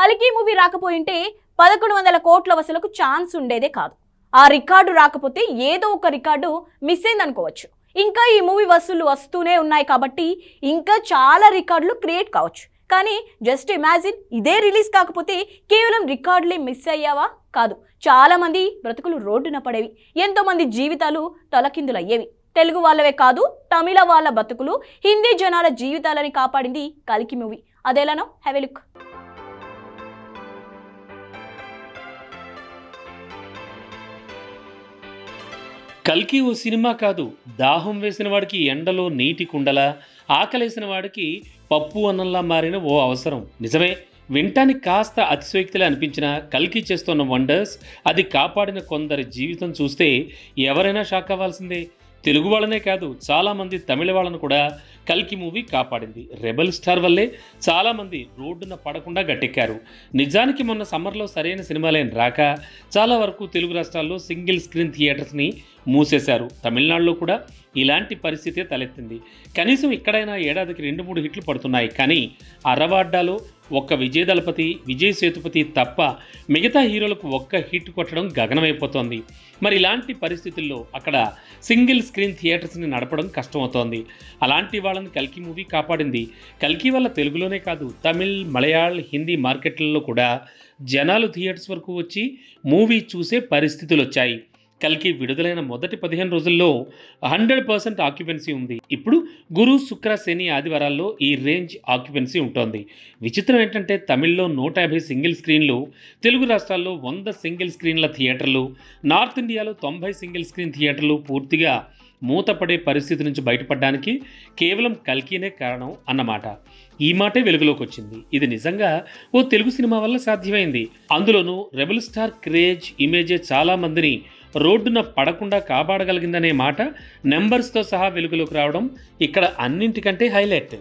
కలికి మూవీ రాకపోయింటే పదకొండు వందల కోట్ల వసూలకు ఛాన్స్ ఉండేదే కాదు. ఆ రికార్డు రాకపోతే ఏదో ఒక రికార్డు మిస్ అయిందనుకోవచ్చు. ఇంకా ఈ మూవీ వసూళ్ళు వస్తూనే ఉన్నాయి కాబట్టి ఇంకా చాలా రికార్డులు క్రియేట్ కావచ్చు. కానీ జస్ట్ ఇమాజిన్ ఇదే రిలీజ్ కాకపోతే కేవలం రికార్డులే మిస్ అయ్యావా? కాదు. చాలామంది బ్రతుకులు రోడ్డున పడేవి. ఎంతోమంది జీవితాలు తలకిందులయ్యేవి. తెలుగు వాళ్ళవే కాదు తమిళ వాళ్ళ బతుకులు హిందీ జనాల జీవితాలని కాపాడింది కలికి మూవీ. అదేలానో? Have a look. కల్కి ఓ సినిమా కాదు దాహం వేసిన వాడికి ఎండలో నీటి కుండల ఆకలేసిన వాడికి పప్పు అన్నంలా మారిన ఓ అవసరం. నిజమే వింటానికి కాస్త అతిశయోక్తిలా అనిపించిన కల్కి చేస్తున్న వండర్స్ అది కాపాడిన కొందరి జీవితం చూస్తే ఎవరైనా షాక్ అవ్వాల్సిందే. తెలుగు వాళ్ళనే కాదు చాలామంది తమిళ వాళ్ళను కూడా కల్కి మూవీ కాపాడింది. రెబల్ స్టార్ వల్లే చాలామంది రోడ్డున పడకుండా గట్టెక్కారు. నిజానికి మొన్న సమ్మర్లో సరైన సినిమాలేం రాక చాలా వరకు తెలుగు రాష్ట్రాల్లో సింగిల్ స్క్రీన్ థియేటర్స్ని మూసేశారు. తమిళనాడులో కూడా ఇలాంటి పరిస్థితే తలెత్తింది. కనీసం ఇక్కడైనా ఏడాదికి రెండు మూడు హిట్లు పడుతున్నాయి. కానీ అరవాడ్డాలో ఒక్క విజయ దళపతి విజయ్ సేతుపతి తప్ప మిగతా హీరోలకు ఒక్క హిట్ కొట్టడం గగనమైపోతోంది. మరి ఇలాంటి పరిస్థితుల్లో అక్కడ సింగిల్ స్క్రీన్ థియేటర్స్ని నడపడం కష్టమవుతోంది. అలాంటి వాళ్ళని కల్కి మూవీ కాపాడింది. కల్కి వల్ల తెలుగులోనే కాదు తమిళ్ మలయాళ హిందీ మార్కెట్లలో కూడా జనాలు థియేటర్స్ వరకు వచ్చి మూవీ చూసే పరిస్థితులు వచ్చాయి కల్కి విడుదలైన మొదటి పదిహేను రోజుల్లో హండ్రెడ్ పర్సెంట్ ఆక్యుపెన్సీ ఉంది. ఇప్పుడు గురు శుక్ర శని ఆదివారాల్లో ఈ రేంజ్ ఆక్యుపెన్సీ ఉంటుంది. విచిత్రం ఏంటంటే తమిళ్ళో నూట యాభై సింగిల్ స్క్రీన్లు తెలుగు రాష్ట్రాల్లో వంద సింగిల్ స్క్రీన్ల థియేటర్లు నార్త్ ఇండియాలో తొంభై సింగిల్ స్క్రీన్ థియేటర్లు పూర్తిగా మూతపడే పరిస్థితి నుంచి బయటపడడానికి కేవలం కల్కీనే కారణం అన్నమాట. ఈ మాటే వెలుగులోకి వచ్చింది ఇది నిజంగా ఓ తెలుగు సినిమా వల్ల సాధ్యమైంది. అందులోనూ రెబల్ స్టార్ క్రేజ్ ఇమేజే చాలా మందిని రోడ్డున పడకుండా కాపాడగలిగిందనే మాట నెంబర్స్తో సహా వెలుగులోకి రావడం ఇక్కడ అన్నింటికంటే హైలైట్.